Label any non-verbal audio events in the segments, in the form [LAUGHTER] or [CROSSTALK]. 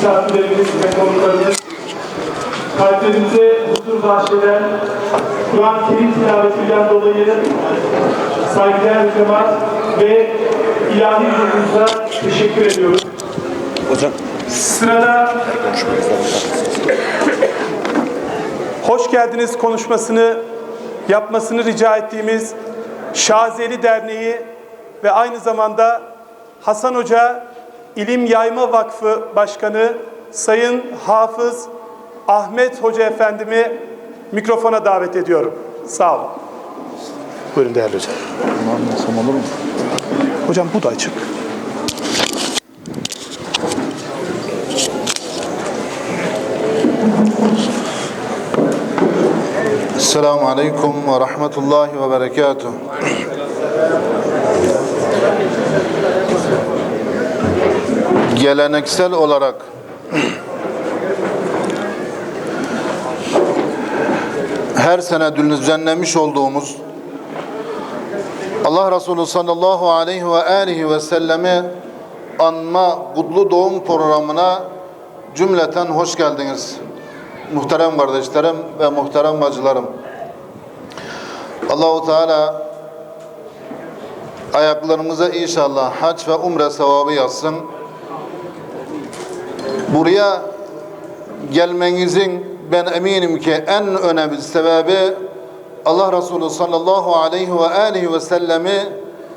misafirlerimiz ve konuklarımız, kalplerimize huzur bahşeden Kur'an-ı Kerim tilavetinden dolayı saygıdeğer cemaat ve ilahi yolumuza teşekkür ediyoruz. Hocam. Sırada hoş geldiniz konuşmasını yapmasını rica ettiğimiz Şazeli Derneği ve aynı zamanda Hasan Hoca İlim Yayma Vakfı Başkanı Sayın Hafız Ahmet Hoca Efendimi mikrofona davet ediyorum. Sağ olun. Buyurun değerli hocam. Anlasam olur mu? Hocam bu da açık. Esselamu Aleyküm ve Rahmetullahi ve Berekatuhu. Geleneksel olarak her sene düzenlemiş olduğumuz Allah Resulü sallallahu aleyhi ve aleyhi ve sellemi anma kutlu doğum programına cümleten hoş geldiniz. Muhterem kardeşlerim ve muhterem bacılarım. Allahu Teala ayaklarımıza inşallah hac ve umre sevabı yazsın. Buraya gelmenizin ben eminim ki en önemli sebebi Allah Resulü sallallahu aleyhi ve aleyhi ve sellemi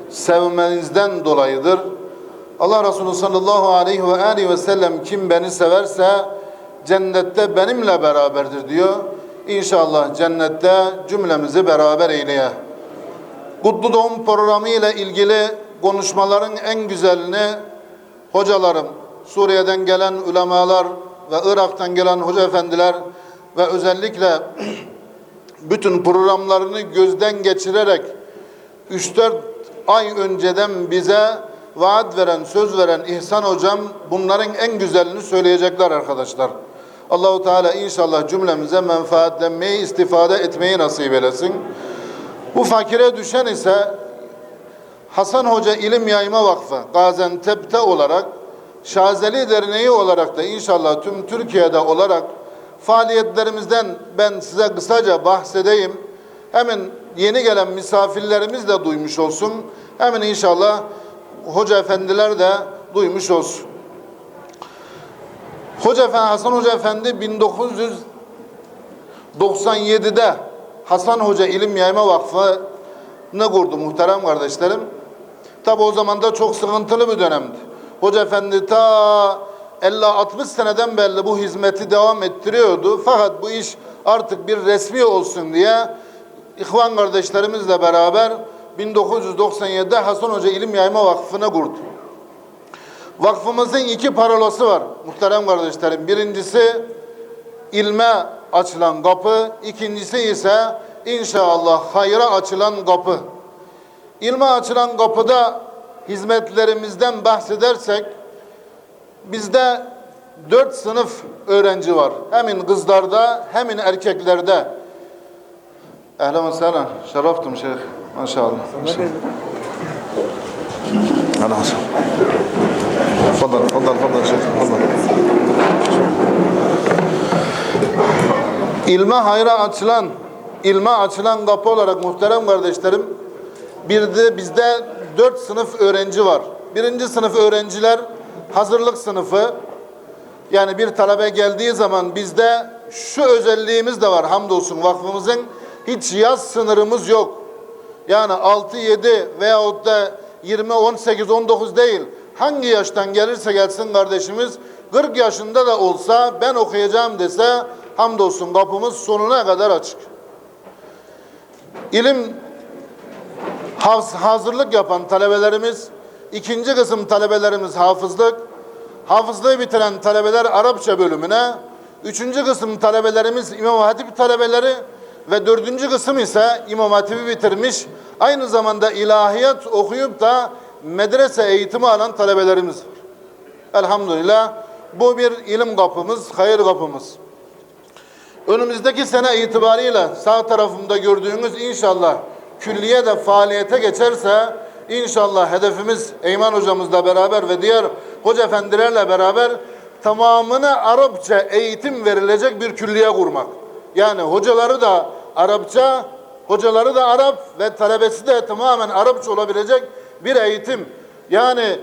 sevmenizden dolayıdır. Allah Resulü sallallahu aleyhi ve aleyhi ve sellem kim beni severse cennette benimle beraberdir diyor. İnşallah cennette cümlemizi beraber eyleye. Kutlu Doğum Programı ile ilgili konuşmaların en güzelini hocalarım, Suriye'den gelen ulemalar ve Irak'tan gelen hoca efendiler ve özellikle [CLEARS THROAT] bütün programlarını gözden geçirerek 3-4 ay önceden bize vaat veren, söz veren İhsan Hocam bunların en güzelini söyleyecekler arkadaşlar. Allahu Teala inşallah cümlemize menfaatlenmeyi, istifade etmeyi nasip eylesin. Bu fakire düşen ise Hasan Hoca İlim Yayma Vakfı Gaziantep'te olarak Şazeli Derneği olarak da inşallah tüm Türkiye'de olarak faaliyetlerimizden ben size kısaca bahsedeyim. Hemen yeni gelen misafirlerimiz de duymuş olsun. Hemen inşallah hoca efendiler de duymuş olsun. Hoca Efendi, Hasan Hoca Efendi 1997'de Hasan Hoca İlim Yayma Vakfı'nı kurdu muhterem kardeşlerim. Tabi o zaman da çok sıkıntılı bir dönemdi. Hoca Efendi ta 50-60 seneden beri bu hizmeti devam ettiriyordu. Fakat bu iş artık bir resmi olsun diye İhvan kardeşlerimizle beraber 1997'de Hasan Hoca İlim Yayma Vakfı'nı kurdu. Vakfımızın iki parolası var muhterem kardeşlerim. Birincisi ilme açılan kapı, ikincisi ise inşallah hayra açılan kapı. İlme açılan kapıda hizmetlerimizden bahsedersek bizde dört sınıf öğrenci var. Hemin kızlarda hemin erkeklerde. Ehlen ve sehlen. Şereftum şeyh. Maşallah. Ehlen ve sehlen. Tfadal, tfadal, tfadal şeyh. Tfadal. İlme hayra açılan, ilme açılan kapı olarak muhterem kardeşlerim, bir de bizde dört sınıf öğrenci var. Birinci sınıf öğrenciler hazırlık sınıfı. Yani bir talebe geldiği zaman bizde şu özelliğimiz de var hamdolsun vakfımızın hiç yaz sınırımız yok. Yani 6, 7 veyahut da 20, 18, 19 değil. Hangi yaştan gelirse gelsin kardeşimiz 40 yaşında da olsa ben okuyacağım dese hamdolsun kapımız sonuna kadar açık. İlim haz- hazırlık yapan talebelerimiz, ikinci kısım talebelerimiz hafızlık, hafızlığı bitiren talebeler Arapça bölümüne, üçüncü kısım talebelerimiz İmam Hatip talebeleri ve dördüncü kısım ise İmam Hatip'i bitirmiş, aynı zamanda ilahiyat okuyup da medrese eğitimi alan talebelerimiz var. Elhamdülillah Bu bir ilim kapımız, hayır kapımız. Önümüzdeki sene itibariyle sağ tarafımda gördüğünüz inşallah külliye de faaliyete geçerse inşallah hedefimiz Eyman hocamızla beraber ve diğer hoca efendilerle beraber tamamına Arapça eğitim verilecek bir külliye kurmak. Yani hocaları da Arapça, hocaları da Arap ve talebesi de tamamen Arapça olabilecek bir eğitim. Yani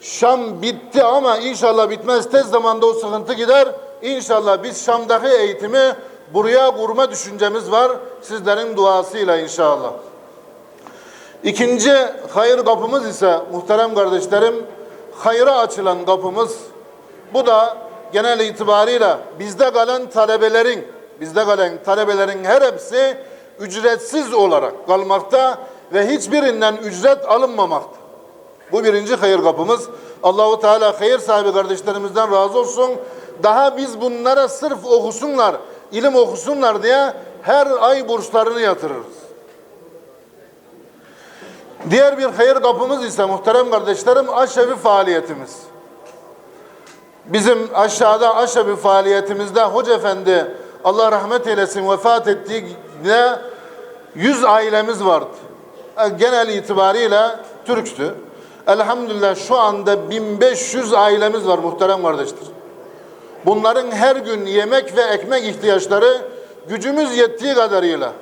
Şam bitti ama inşallah bitmez. Tez zamanda o sıkıntı gider. İnşallah biz Şam'daki eğitimi buraya kurma düşüncemiz var. Sizlerin duasıyla inşallah. İkinci hayır kapımız ise muhterem kardeşlerim, hayra açılan kapımız. Bu da genel itibarıyla bizde kalan talebelerin, bizde kalan talebelerin her hepsi ücretsiz olarak kalmakta ve hiçbirinden ücret alınmamakta. Bu birinci hayır kapımız. Allahu Teala hayır sahibi kardeşlerimizden razı olsun. Daha biz bunlara sırf okusunlar, ilim okusunlar diye her ay burslarını yatırırız. Diğer bir hayır kapımız ise muhterem kardeşlerim aşevi faaliyetimiz. Bizim aşağıda aşevi faaliyetimizde Hoca Efendi Allah rahmet eylesin vefat ettiğinde 100 ailemiz vardı. E, Genel itibariyle Türktü. Elhamdülillah şu anda 1500 ailemiz var muhterem kardeşler. Bunların her gün yemek ve ekmek ihtiyaçları gücümüz yettiği kadarıyla,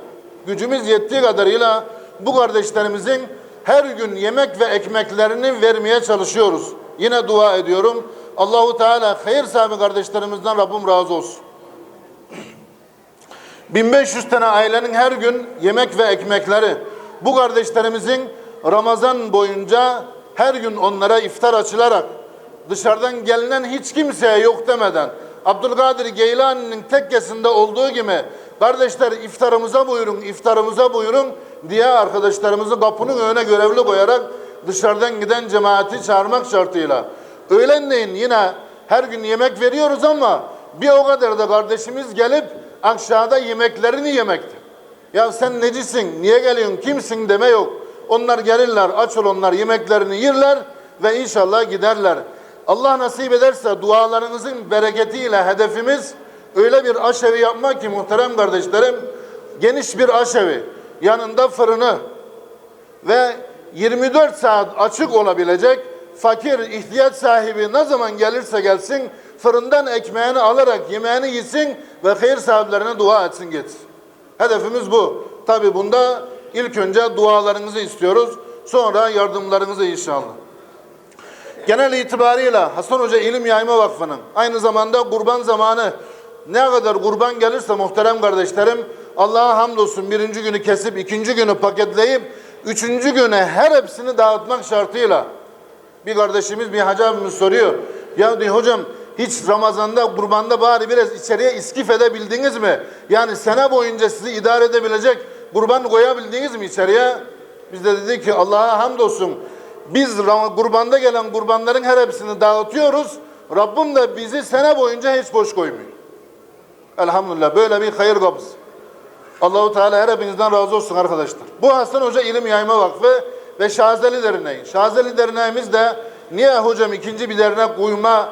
gücümüz yettiği kadarıyla bu kardeşlerimizin her gün yemek ve ekmeklerini vermeye çalışıyoruz. Yine dua ediyorum. Allahu Teala hayır sahibi kardeşlerimizden Rabbim razı olsun. 1500 tane ailenin her gün yemek ve ekmekleri. Bu kardeşlerimizin Ramazan boyunca her gün onlara iftar açılarak dışarıdan gelinen hiç kimseye yok demeden Abdülkadir Geylani'nin tekkesinde olduğu gibi kardeşler iftarımıza buyurun, iftarımıza buyurun diye arkadaşlarımızı kapının önüne görevli koyarak dışarıdan giden cemaati çağırmak şartıyla. Öğlenleyin yine her gün yemek veriyoruz ama bir o kadar da kardeşimiz gelip aşağıda yemeklerini yemekte. Ya sen necisin, niye geliyorsun, kimsin deme yok. Onlar gelirler, aç onlar yemeklerini yerler ve inşallah giderler. Allah nasip ederse dualarınızın bereketiyle hedefimiz öyle bir aşevi yapmak ki muhterem kardeşlerim, geniş bir aşevi, yanında fırını ve 24 saat açık olabilecek fakir, ihtiyaç sahibi ne zaman gelirse gelsin fırından ekmeğini alarak yemeğini yesin ve hayır sahiplerine dua etsin gitsin. Hedefimiz bu. Tabi bunda ilk önce dualarınızı istiyoruz. Sonra yardımlarınızı inşallah. Genel itibariyle Hasan Hoca İlim Yayma Vakfı'nın aynı zamanda kurban zamanı ne kadar kurban gelirse muhterem kardeşlerim Allah'a hamdolsun birinci günü kesip ikinci günü paketleyip üçüncü güne her hepsini dağıtmak şartıyla bir kardeşimiz bir hacı abimiz soruyor. Ya diyor hocam hiç Ramazan'da kurbanda bari biraz içeriye iskif edebildiniz mi? Yani sene boyunca sizi idare edebilecek kurban koyabildiniz mi içeriye? Biz de dedik ki Allah'a hamdolsun biz kurbanda gelen kurbanların her hepsini dağıtıyoruz. Rabbim de bizi sene boyunca hiç boş koymuyor. Elhamdülillah böyle bir hayır kapısı. Allahu Teala her hepinizden razı olsun arkadaşlar. Bu Hasan Hoca İlim Yayma Vakfı ve Şazeli Derneği. Şazeli Derneğimiz de niye hocam ikinci bir dernek uyma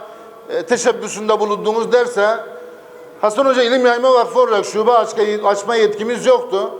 e, teşebbüsünde bulundunuz derse Hasan Hoca İlim Yayma Vakfı olarak şube açma, yetkimiz yoktu.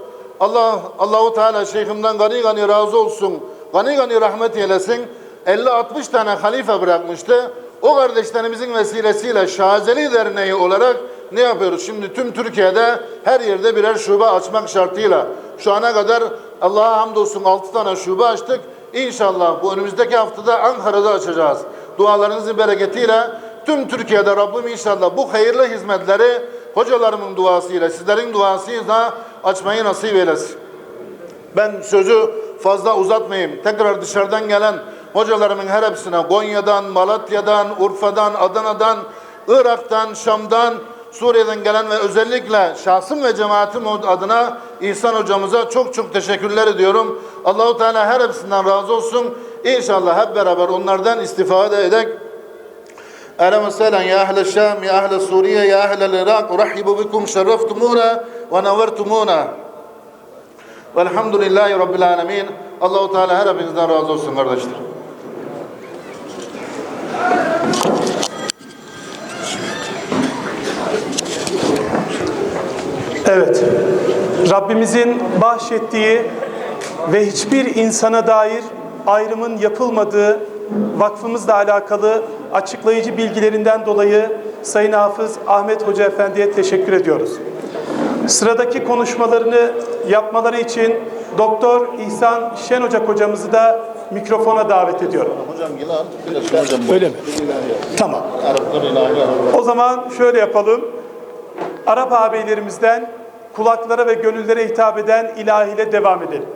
Allah Allahu Teala şeyhimden gani gani razı olsun. Gani gani rahmet eylesin. 50-60 tane halife bırakmıştı. O kardeşlerimizin vesilesiyle Şazeli Derneği olarak ne yapıyoruz? Şimdi tüm Türkiye'de her yerde birer şube açmak şartıyla şu ana kadar Allah'a hamdolsun 6 tane şube açtık. İnşallah bu önümüzdeki haftada Ankara'da açacağız. Dualarınızın bereketiyle tüm Türkiye'de Rabbim inşallah bu hayırlı hizmetleri hocalarımın duasıyla, sizlerin duasıyla açmayı nasip eylesin. Ben sözü fazla uzatmayayım. Tekrar dışarıdan gelen hocalarımın her hepsine Konya'dan, Malatya'dan, Urfa'dan, Adana'dan, Irak'tan, Şam'dan, Suriye'den gelen ve özellikle şahsım ve cemaatim adına İhsan hocamıza çok çok teşekkürler ediyorum. Allahu Teala her hepsinden razı olsun. İnşallah hep beraber onlardan istifade edek. أهلا وسهلا يا أهل الشام يا أهل سوريا يا أهل العراق أرحب بكم شرفتمونا ونورتمونا Velhamdülillahi Elhamdülillahi Rabbil Alemin. Allahu Teala her hepinizden razı olsun kardeşler. Evet. Rabbimizin bahşettiği ve hiçbir insana dair ayrımın yapılmadığı vakfımızla alakalı açıklayıcı bilgilerinden dolayı Sayın Hafız Ahmet Hoca Efendi'ye teşekkür ediyoruz. Sıradaki konuşmalarını yapmaları için Doktor İhsan Şen Ocak hocamızı da mikrofona davet ediyorum. Hocam. Biraz hocam. Öyle mi? Tamam. O zaman şöyle yapalım. Arap ağabeylerimizden kulaklara ve gönüllere hitap eden ilahiyle devam edelim.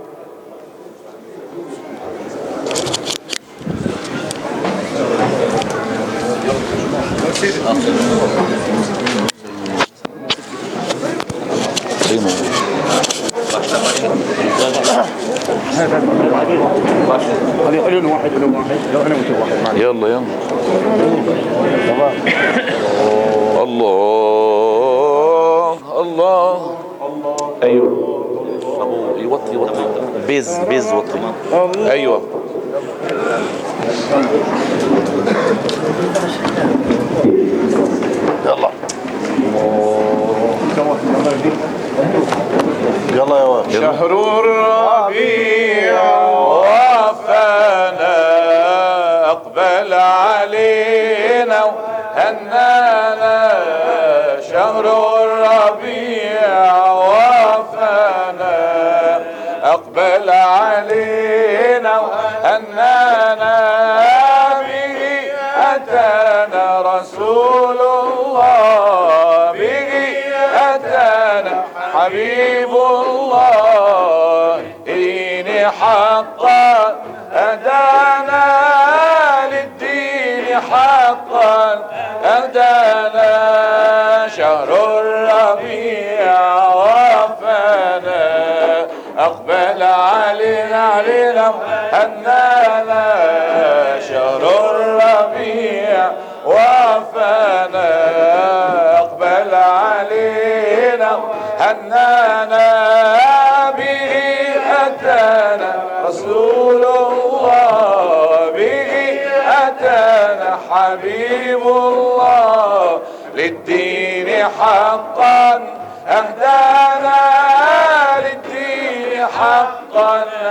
يلا يلا. الله الله. الله أيوه. أبو يوطي بيز بيز وطي. أيوه. يلا. Yalla yavaş. شهر الربيع وفانا أقبل علينا وهنانا. شهر الربيع وفانا أقبل علينا حقا هدانا للدين حقا. حبيب الله للدين حقا أهدانا للدين حقا.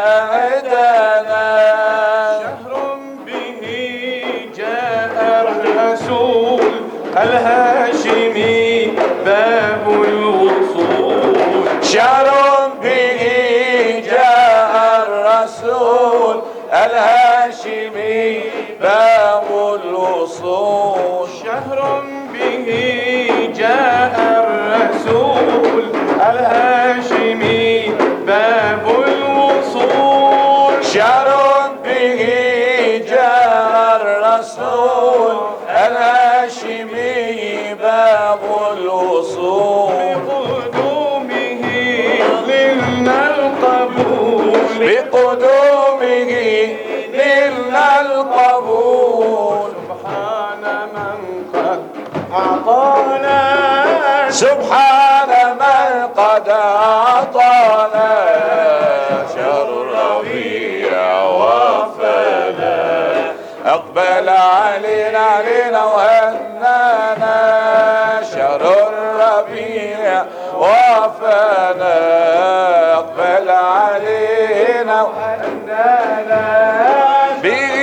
أعطانا. سبحان من قد أعطانا. شهر الربيع وفانا أقبل علينا علينا وهنانا شهر الربيع وفانا أقبل علينا وهنانا به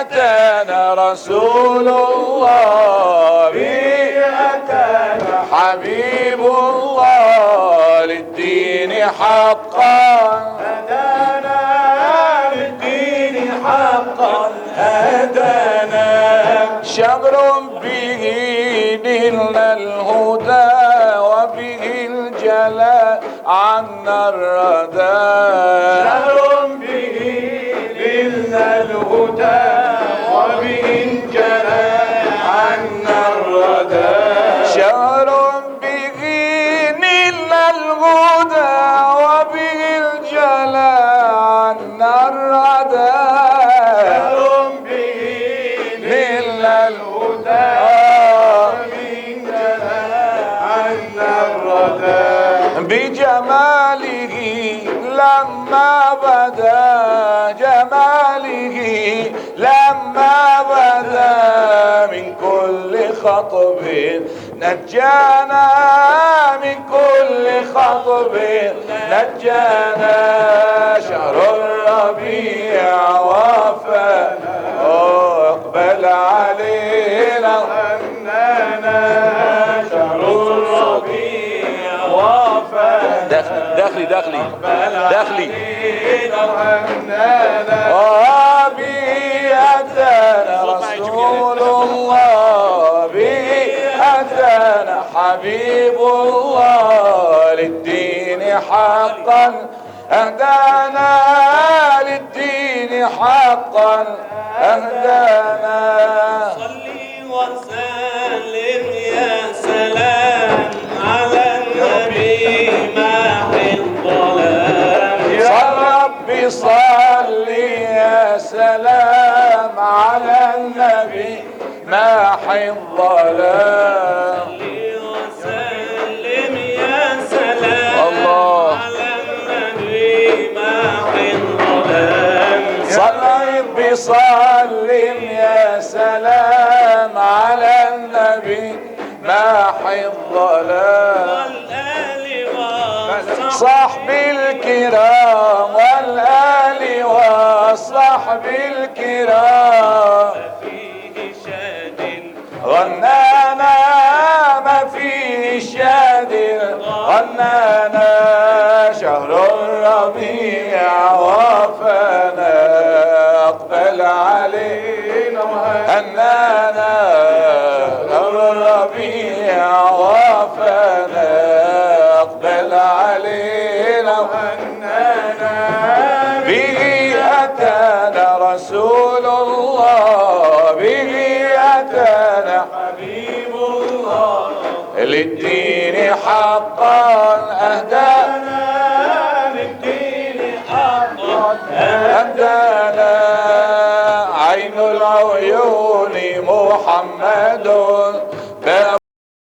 أتانا رسول الله. حبيب الله للدين حقا. هدانا للدين حقا. هدانا شهر به نلنا الهدى وبه الجلاء عنا الردى الهدى وبه الجلاء عنا الردى شهر به نلنا الهدى وبه الجلاء عنا الردى بجماله لما بدا جماله لما بدا من كل خطب نجانا من كل خطب نجانا شهر الربيع وفانا اقبل علينا. أننا شهر الربيع وفانا داخلي داخلي داخلي أننا وبه أهدانا للدين حقا. أهدانا. صلي وسلم يا سلام على النبي ماحي الظلام. يا ربي صل يا سلام على النبي ماحي الظلام. والآل والصحب صحب الكرام والآل وصحب الكرام. غنانا ما فيه شاد. غنانا شهر الربيع وفانا أقبل علينا هنانا للدين